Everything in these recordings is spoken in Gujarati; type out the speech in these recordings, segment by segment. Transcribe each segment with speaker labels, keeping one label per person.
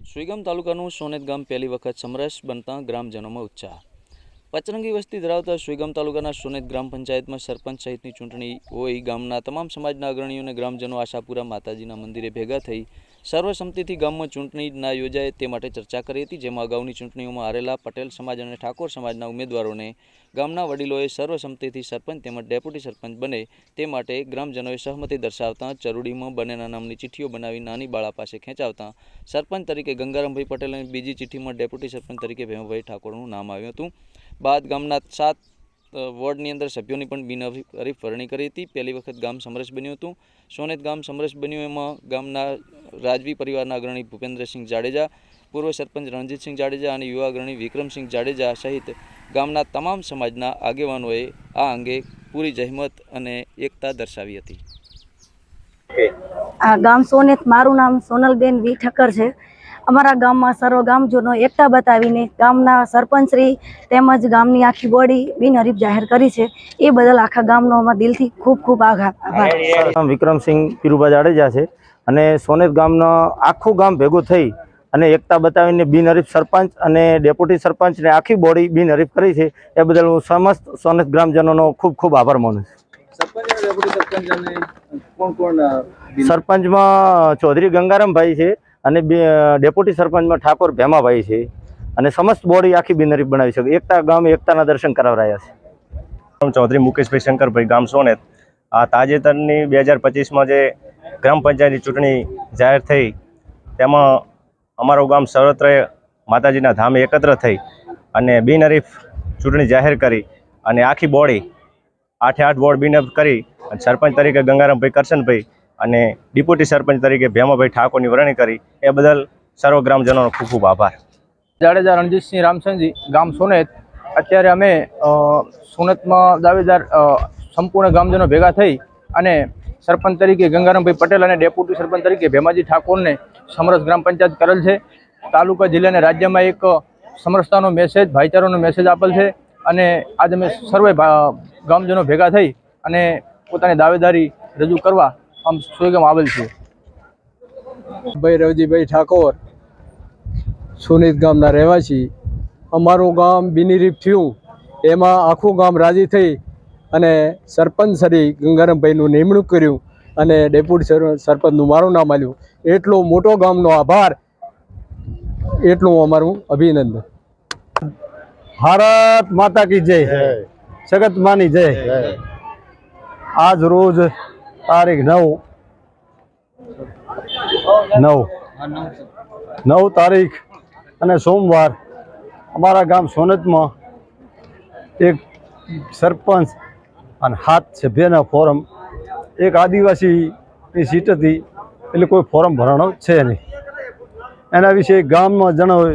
Speaker 1: સુઈગામ તાલુકાનું સોનેત ગામ પહેલી વખત સમરસ બનતા ગ્રામજનોમાં ઉત્સાહ. પચરંગી વસ્તી ધરાવતા સુઈગામ તાલુકાના સોનેત ગ્રામ પંચાયતમાં સરપંચ સહિતની ચૂંટણી હોય, ગામના તમામ સમાજના અગ્રણીઓ અને ગ્રામજનો આશાપુરા માતાજીના મંદિરે ભેગા થઈ સર્વસંમતિથી ગામમાં ચૂંટણી ના યોજાય તે માટે ચર્ચા કરી હતી, જેમાં અગાઉની ચૂંટણીઓમાં હારેલા પટેલ સમાજ અને ઠાકોર સમાજના ઉમેદવારોને ગામના વડીલોએ સર્વસંમતિથી સરપંચ તેમજ ડેપ્યુટી સરપંચ બને તે માટે ગ્રામજનોએ સહમતિ દર્શાવતા ચરુડીમાં બંનેના નામની ચિઠ્ઠીઓ બનાવી નાની બાળા પાસે ખેંચાવતા સરપંચ તરીકે ગંગારામભાઈ પટેલ અને બીજી ચિઠ્ઠીમાં ડેપ્યુટી સરપંચ તરીકે ભેમભાઈ ઠાકોરનું નામ આવ્યું હતું. બાદ ગામના સાત વોર્ડની અંદર સભ્યોની પણ બિનહરીફ વરણી કરી હતી. પહેલી વખત ગામ સમરસ બન્યું હતું. સોનેત ગામ સમરસ બન્યું એમાં ગામના રાજવી પરિવારના અગ્રણી ભૂપેન્દ્રસિંહ જાડેજા, પૂર્વ સરપંચ રણજીતસિંહ જાડેજા અને યુવા અગ્રણી વિક્રમસિંહ જાડેજા સહિત ગામના તમામ સમાજના આગેવાનોએ આ અંગે પૂરી જહેમત અને એકતા દર્શાવી હતી.
Speaker 2: આ ગામ સોનેત, મારું નામ સોનલબેન વી ઠક્કર છે. અમારા ગામમાં સર્વ ગામજનો એકતા બતાવીને ગામના સરપંચશ્રી તેમજ ગામની આખી બોડી બિનહરીફ જાહેર કરી છે. એ બદલ આખા ગામનો અમારા દિલથી ખૂબ ખૂબ આભાર. આભાર.
Speaker 3: વિક્રમસિંહ પીરુભા જાડેજા છે અને સોનેત ગામનો આખું ગામ ભેગું થઈ અને એકતા બતાવીને બિનહરીફ સરપંચ અને ડેપ્યુટી સરપંચને આખી બોડી બિનહરીફ કરી છે. એ બદલ હું સમસ્ત સોનેત ગ્રામજનોનો ખૂબ ખૂબ આભાર માનું છું. સરપંચમાં ચૌધરી ગંગારામભાઈ છે અને ડેપ્યુટી સરપંચમાં ઠાકોર ભેમાભાઈ છે. અને સમસ્ત બોડી આખી બિનરી બનાવી છે. એકતા ગામ એકતાના દર્શન કરાવરાયા છે.
Speaker 4: ચૌધરી મુકેશભાઈ શંકરભાઈ ગામ સોનેત. આ તાજેતરની બે હજાર પચીસમાં જે ગ્રામ પંચાયતની ચૂંટણી જાહેર થઈ, તેમાં અમારું ગામ સર્વત્ર માતાજીના ધામે એકત્ર થઈ અને બિનહરીફ ચૂંટણી જાહેર કરી અને આખી બોડી આઠે આઠ વોર્ડ બિનહરીફ કરી અને સરપંચ તરીકે ગંગારામભાઈ કરશનભાઈ અને ડેપ્યુટી સરપંચ તરીકે ભેમાભાઈ ઠાકોરની વરણી કરી. એ બદલ સર્વ ગ્રામજનોનો ખૂબ ખૂબ આભાર.
Speaker 5: જાડેજા રણજીતસિંહ રામસનજી, ગામ સોનેત. અત્યારે અમે સોનેતમાં દાવેદાર સંપૂર્ણ ગામજનો ભેગા થઈ અને સરપંચ તરીકે ગંગારામભાઈ પટેલ અને ડેપ્યુટી સરપંચ તરીકે ભેમાજી ઠાકોરને સમરસ ગ્રામ પંચાયત કરેલ છે. તાલુકા જિલ્લા અને રાજ્યમાં એક સમરસતાનો મેસેજ ભાઈચારાનો મેસેજ આપેલ છે અને આજે અમે સર્વે ગામજનો ભેગા થઈ અને પોતાની દાવેદારી રજૂ કરવા આમ સોયગામ આવેલ છે.
Speaker 6: ભાઈ રવજીભાઈ ઠાકોર સુનિત ગામના રહેવાસી. અમારું ગામ બિનીરીફ થયું. એમાં આખું ગામ રાજી થઈ અને સરપંચ શ્રી ગંગારામભાઈનું નિમણૂક કર્યું અને ડેપ્યુટી સર- સરપંચનું મારું નામ આવ્યું એટલો મોટો ગામનો આભાર. એટલું અમારું અભિનંદન.
Speaker 3: ભારત માતા કી જય. સગત માની જય. આજ રોજ તારીખ નવ. નવ. નવ તારીખ અને સોમવાર અમારા ગામ સોનતમાં એક સરપંચ અને હાથ સભ્યના ફોરમ, એક આદિવાસીની સીટ હતી, એટલે કોઈ ફોરમ ભરવાનો છે નહીં. એના વિશે ગામમાં જણાવે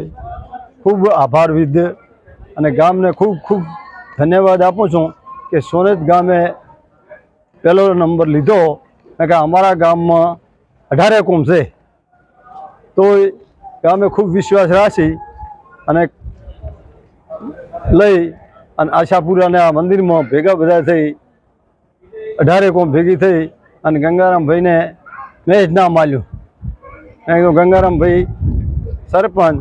Speaker 3: ખૂબ આભાર વિધ અને ગામને ખૂબ ખૂબ ધન્યવાદ આપું છું કે સોનેત ગામે પહેલો નંબર લીધો. કે અમારા ગામમાં અઢારે કોમ છે. તોય અમે ખૂબ વિશ્વાસ રાખી અને લઈ અને આશાપુરાના આ મંદિરમાં ભેગા બધા થઈ, અઢારે કોમ ભેગી થઈ અને ગંગારામભાઈને મેં જ નામ આલ્યું મેં કીધું, ગંગારામભાઈ સરપંચ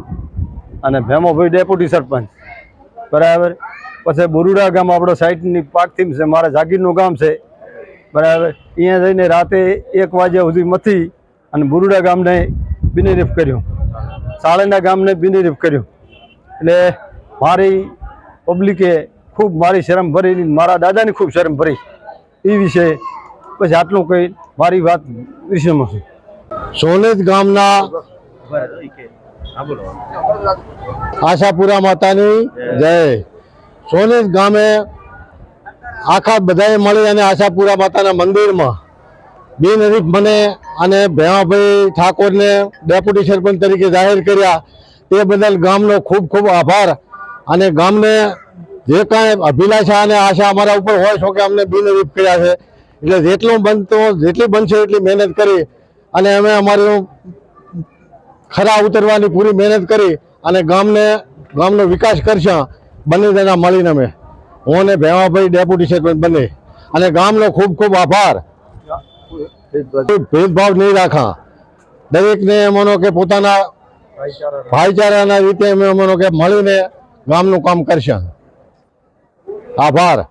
Speaker 3: અને ભેમોભાઈ ડેપ્યુટી સરપંચ. બરાબર? પછી બોરુડા ગામ, આપણો સાઈડની પાકથીમ છે, મારા જાગીરનું ગામ છે. બરાબર. અહીંયા જઈને રાતે એક વાગ્યા સુધી મથી અને બુરુડા ગામને બિનેરીફ કર્યું. સાળંગના ગામને બિનેરીફ કર્યું. એટલે મારી પબ્લિકે ખૂબ મારી શરમ ભરી મારા દાદાની ખૂબ શરમ ભરી. એ વિશે પછી આટલું કંઈ મારી વાત વિશેમાં છું.
Speaker 7: સોલેજ ગામના આશાપુરા માતાની જય. સોલેજ ગામે આખા બધાએ મળી અને આશાપુરા માતાના મંદિરમાં બિનહરીફ મને અને ભેમાભાઈ ઠાકોરને ડેપ્યુટી સરપંચ તરીકે જાહેર કર્યા તે બદલ ગામનો ખૂબ ખૂબ આભાર અને ગામને જે કાંઈ અભિલાષા અને આશા અમારા ઉપર હોય છો કે અમને બિનહરીફ કર્યા છે, એટલે જેટલું બનતો, જેટલી બનશે એટલી મહેનત કરી અને અમે અમારું ખરા ઉતરવાની પૂરી મહેનત કરી અને ગામને, ગામનો વિકાસ કરશે બંને જણા મળીને અમે. હું અને ભેવાભાઈ ડેપ્યુટી સરપંચ બને. અને ગામનો ખૂબ ખૂબ આભાર. ભેદભાવ નહીં રાખા. દરેકને અમનો કે પોતાના ભાઈચારાના રીતે અમે અમનો કે મળીને ગામનું કામ કરશે. આભાર.